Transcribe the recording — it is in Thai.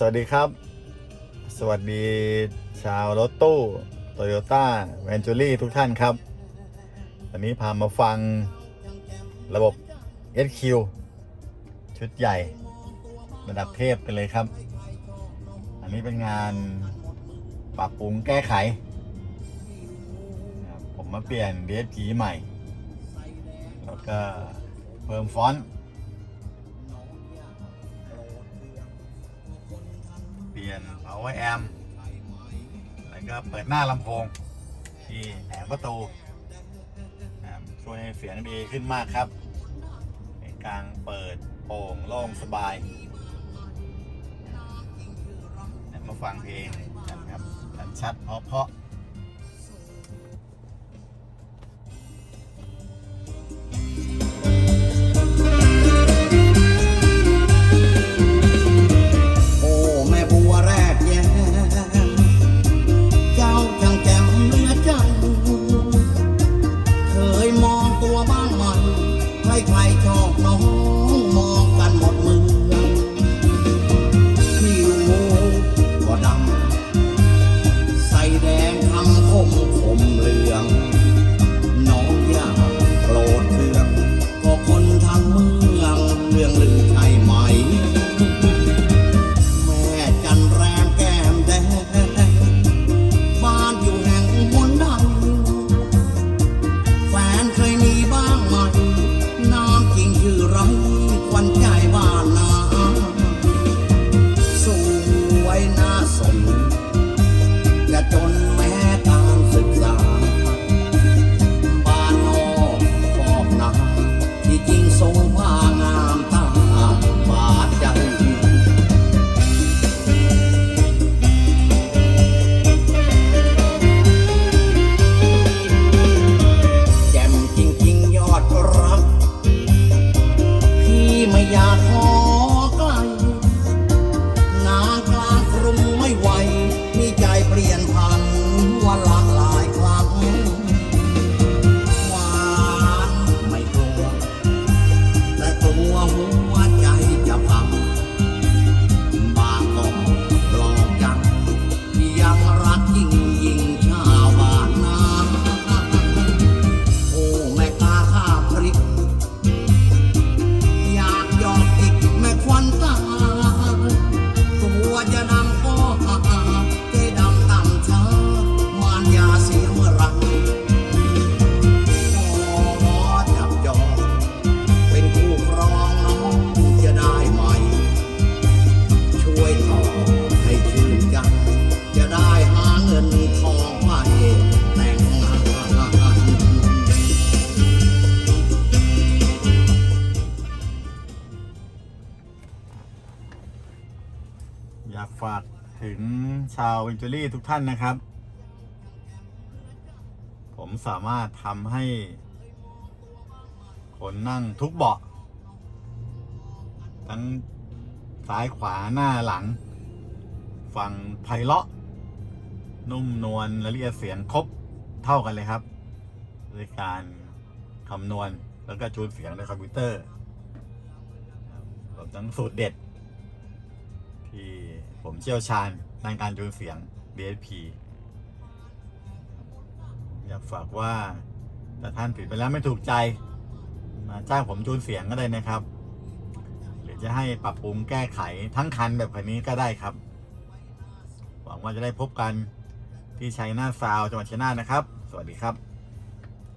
สวัสดีครับ สวัสดีชาวรถตู้โตโยต้าแวนจูรี่ทุกท่านครับ วันนี้พามาฟังระบบ SQ ชุดใหญ่ ระดับเทพกันเลยครับ อันนี้เป็นงานปรับปรุงแก้ไข ผมมาเปลี่ยน DSP ใหม่ แล้วก็เพิ่มฟอนต์ น power amp แล้วก็เปิดหน้าลำโพง ที่แหนประตูช่วยให้เสียงดีขึ้นมากครับในกลางเปิดโป่งโล่งสบายมาฟังเพลงกันครับชัดเพราะเพราะ ใครชอบน้อง ชื่อไรค อยากขอไก อยากฝากถึงชาวเวนจูรี่ทุกท่านนะครับ ผมสามารถทำให้ คนนั่งทุกเบาะ ทั้งซ้ายขวาหน้าหลัง ฟังไพเราะ นุ่มนวลและเอียดเสียงครบเท่ากันเลยครับด้วยการคำนวณแล้วก็จูนเสียงในคอมพิวเตอร์รวมทั้งสูตรเด็ด ผมเชี่ยวชาญในการจูนเสียง DSP อยากฝากว่าถ้าท่านผิดไปแล้วไม่ถูกใจ มาจ้างผมจูนเสียงก็ได้นะครับ หรือจะให้ปรับปรุงแก้ไขทั้งคันแบบคันนี้ก็ได้ครับ หวังว่าจะได้พบกันที่ชัยนาทซาวด์จังหวัดชัยนาทนะครับ สวัสดีครับ